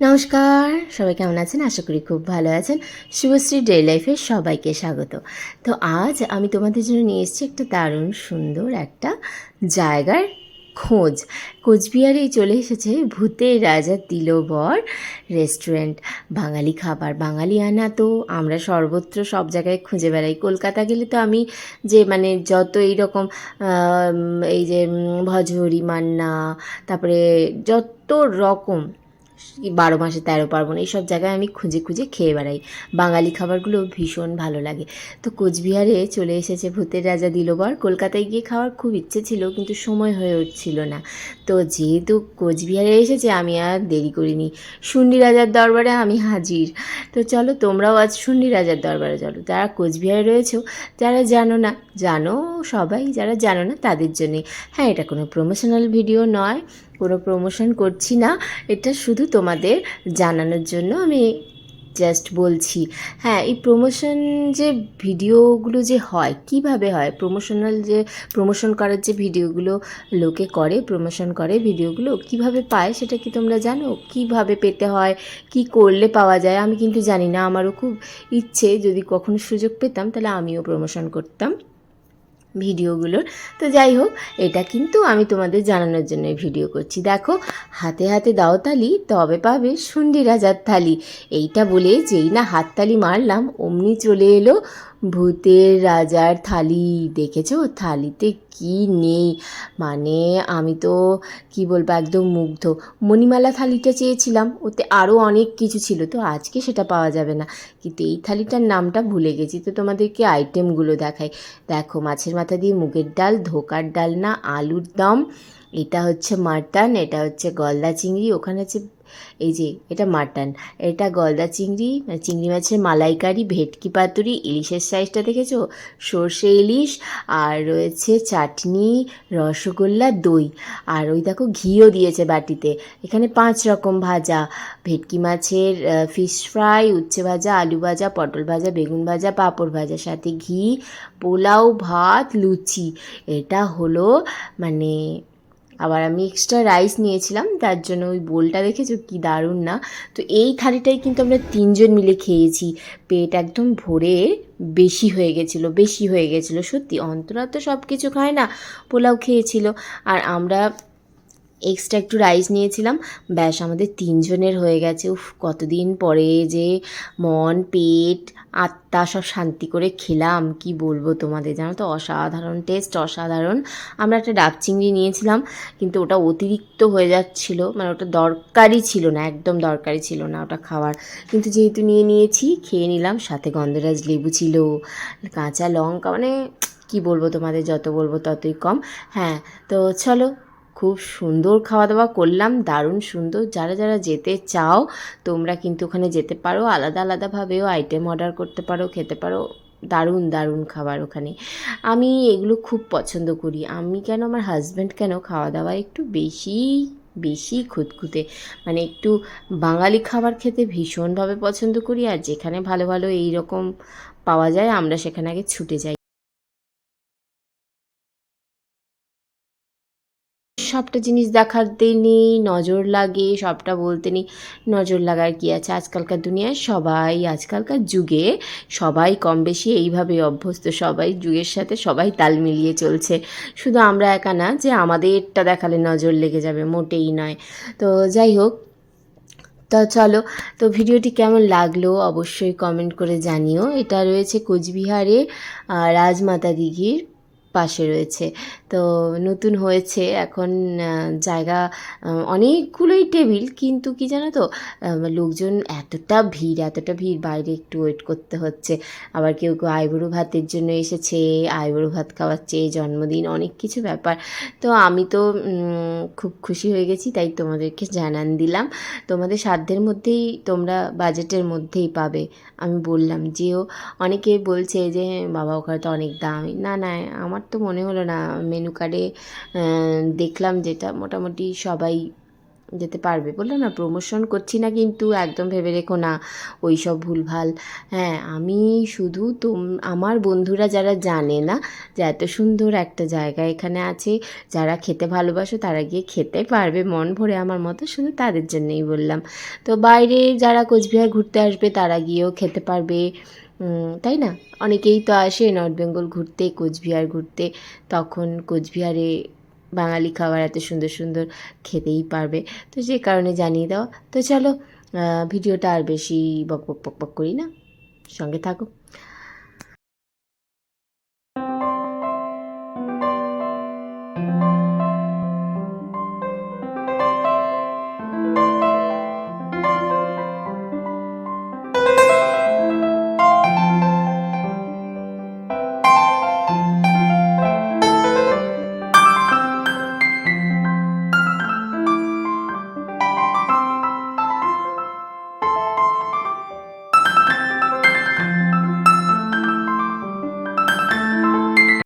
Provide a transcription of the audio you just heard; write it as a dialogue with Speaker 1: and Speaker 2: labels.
Speaker 1: নমস্কার, সবাই কেমন আছেন? আশা করি খুব ভালো আছেন। শুভশ্রী ডে লাইফে সবাইকে স্বাগত। তো আজ আমি তোমাদের জন্য নিয়ে এসেছি একটা দারুণ সুন্দর একটা জায়গার খোঁজ। কোচবিহারেই চলে এসেছে ভূতের রাজা দিলবর রেস্টুরেন্ট। বাঙালি খাবার বাঙালি আনা তো আমরা সর্বত্র সব জায়গায় খুঁজে বেড়াই। কলকাতা গেলে তো আমি যে মানে যত এইরকম এই যে ভজহরি মান্না, তারপরে যত রকম বারো মাসে তেরো পার্বণ, এইসব জায়গায় আমি খুঁজে খুঁজে খেয়ে বেড়াই। বাঙালি খাবারগুলো ভীষণ ভালো লাগে। তো কোচবিহারে চলে এসেছে ভূতের রাজা দিলবার কলকাতায় গিয়ে খাওয়ার খুব ইচ্ছে ছিল, কিন্তু সময় হয়ে উঠছিল না। তো যেহেতু কোচবিহারে এসেছে, আমি আর দেরি করিনি। শুন্ডি রাজার দরবারে আমি হাজির। তো চলো, তোমরাও আজ শুন্ডি রাজার দরবারে চলো। যারা কোচবিহারে রয়েছেও যারা জানো না, জানো সবাই, যারা জানো না তাদের জন্যে। হ্যাঁ এটা কোনো প্রমোশনাল ভিডিও নয়। কোনো প্রমোশন করছি না। এটা শুধু তোমাদের জানানোর জন্য আমি জাস্ট বলছি। হ্যাঁ এই প্রমোশন যে ভিডিওগুলো যে হয়, কীভাবে হয়? প্রমোশনাল যে প্রমোশন করার যে ভিডিওগুলো লোকে করে প্রমোশন করে ভিডিওগুলো কীভাবে পায় সেটা কি তোমরা জানো? কীভাবে পেতে হয়? কি করলে পাওয়া যায়? আমি কিন্তু জানি না, আমারও খুব ইচ্ছে, যদি কখনো সুযোগ পেতাম তাহলে আমিও প্রমোশন করতাম। ভিডিওগুলোর। তো যাই হোক, এটা কিন্তু আমি তোমাদের জানানোর জন্য ভিডিও করছি। দেখো, হাতে হাতে দাও তালি, তবে পাবে শুন্ডি রাজার থালি এইটা বলে যেই না হাততালি মারলাম, অমনি চলে এলো ভূতের রাজার থালি, দেখেছ? থালিতে কি নেই? মানে আমি তো, কি বলব, একদম মুগ্ধ। মণিমালা থালিটা চেয়েছিলাম, ওতে আরও অনেক কিছু ছিল, তো আজকে সেটা পাওয়া যাবে না। কিন্তু এই থালিটার নামটা ভুলে গেছি, তো তোমাদেরকে আইটেমগুলো দেখাই। দেখো, মাছের মাথা দিয়ে মুগের ডাল, ধোকার ডাল না, আলুর দম। এটা হচ্ছে মাটন, এটা হচ্ছে গলদা চিংড়ি, ওখানে হচ্ছে এই যে, এটা মাটন। এটা গলদা চিংড়ি চিংড়ি মাছের মালাইকারি, ভেটকি পাতুরি, ইলিশের সাইজটা দেখেছ? সর্ষে ইলিশ, আর রয়েছে চাটনি, রসগোল্লা, দই। আর ওই দেখো, ঘিও দিয়েছে বাটিতে। এখানে পাঁচ রকম ভাজা। ভেটকি মাছের ফিশ ফ্রাই উচ্ছে ভাজা, আলু ভাজা, পটল ভাজা, বেগুন ভাজা, পাঁপড় ভাজা, সাথে ঘি, পোলাও, ভাত, লুচি। এটা হলো মানে আবার আমি এক্সট্রা রাইস নিয়েছিলাম, তার জন্য ওই বোলটা দেখেছ? কি দারুণ না? তো এই থালিটাই কিন্তু আমরা তিনজন মিলে খেয়েছি। পেট একদম ভরে বেশি হয়ে গেছিল, বেশি হয়ে গেছিল। সত্যি, অন্তরা তো সব কিছু খায় না, পোলাও খেয়েছিল। আর আমরা এক্সট্রা একটু রাইস নিয়েছিলাম। ব্যাস, আমাদের তিনজনের হয়ে গেছে। উফ, কতদিন পরে যে মন, পেট, আত্মা সব শান্তি করে খেলাম। কি বলব তোমাদের, জানো তো? অসাধারণ টেস্ট অসাধারণ। আমরা একটা ডাব চিংড়ি নিয়েছিলাম, কিন্তু ওটা অতিরিক্ত হয়ে যাচ্ছিল। মানে ওটা দরকারই ছিল না, একদম দরকারই ছিল না ওটা খাওয়ার। কিন্তু যেহেতু নিয়ে নিয়েছি, খেয়ে নিলাম। সাথে গন্ধরাজ লেবু ছিল, কাঁচা লঙ্কা মানে কি বলব তোমাদের, যত বলব ততই কম। হ্যাঁ তো চলো খুব সুন্দর খাওয়া দাওয়া করলাম, দারুণ সুন্দর। যারা যারা যেতে চাও, তোমরা কিন্তু ওখানে যেতে পারো। আলাদা আলাদাভাবেও আইটেম অর্ডার করতে পারো, খেতে পারো। দারুণ দারুণ খাবার ওখানে। আমি এগুলো খুব পছন্দ করি। আমি কেন, আমার হাজব্যান্ড কেন খাওয়া দাওয়া একটু বেশি বেশি খুঁতখুঁতে মানে একটু বাঙালি খাবার খেতে ভীষণভাবে পছন্দ করি। আর যেখানে ভালো ভালো এই রকম পাওয়া যায়, আমরা সেখানে আগে ছুটে যাই। সবটা জিনিস দেখাতে নেই, নজর লাগে, সবটা বলতে নেই। নজর লাগার কি আছে? আজকালকার দুনিয়ায় সবাই, আজকালকার যুগে সবাই কম বেশি এইভাবে অভ্যস্ত, সবাই যুগের সাথে সবাই তাল মিলিয়ে চলছে। শুধু আমরা একা না, যে আমাদেরটা দেখালে নজর লেগে যাবে, মোটেই নয়। তো যাই হোক, তো চলো, তো ভিডিওটি কেমন লাগল অবশ্যই কমেন্ট করে জানিও। এটা রয়েছে কোচবিহারে রাজমাতা দিঘির পাশে রয়েছে। তো নতুন হয়েছে এখন জায়গা অনেকগুলোই টেবিল, কিন্তু কি জানো তো লোকজন এতটা ভিড় এতটা ভিড়, বাইরে একটু ওয়েট করতে হচ্ছে। আবার কেউ কেউ আইবুড়ো ভাতের জন্য এসেছে, আইবুড়ো ভাত খাওয়াচ্ছে, জন্মদিন, অনেক কিছু ব্যাপার। তো আমি তো খুব খুশি হয়ে গেছি, তাই তোমাদেরকে জানান দিলাম। তোমাদের সাধ্যের মধ্যেই তোমরা বাজেটের মধ্যেই পাবে। আমি বললাম যেও অনেকে বলছে যে, বাবা, ওখানে তো অনেক দাম। না না, আমার তো মনে হলো না। মেনু কার্ডে দেখলাম যেটা মোটামুটি সবাই যেতে পারবে। বললাম, না প্রমোশন করছি না কিন্তু, একদম ভেবে রেখো না ওই সব ভুলভাল। হ্যাঁ আমি শুধু তোম, আমার বন্ধুরা যারা জানে না, যে এত সুন্দর একটা জায়গা এখানে আছে, যারা খেতে ভালোবাসো তারা গিয়ে খেতে পারবে মন ভরে আমার মতো, শুধু তাদের জন্যই বললাম। তো বাইরে যারা কোচবিহার ঘুরতে আসবে তারা গিয়েও খেতে পারবে। তাই না? অনেকেই তো আসে নর্থ বেঙ্গল ঘুরতে, কোচবিহার ঘুরতে। তখন কোচবিহারে বাঙালি খাবার এত সুন্দর সুন্দর খেতেই পারবে। তো যে কারণে জানিয়ে দাও। তো চলো ভিডিওটা আর বেশি বক বক বক বক করি না। সঙ্গে থাকো।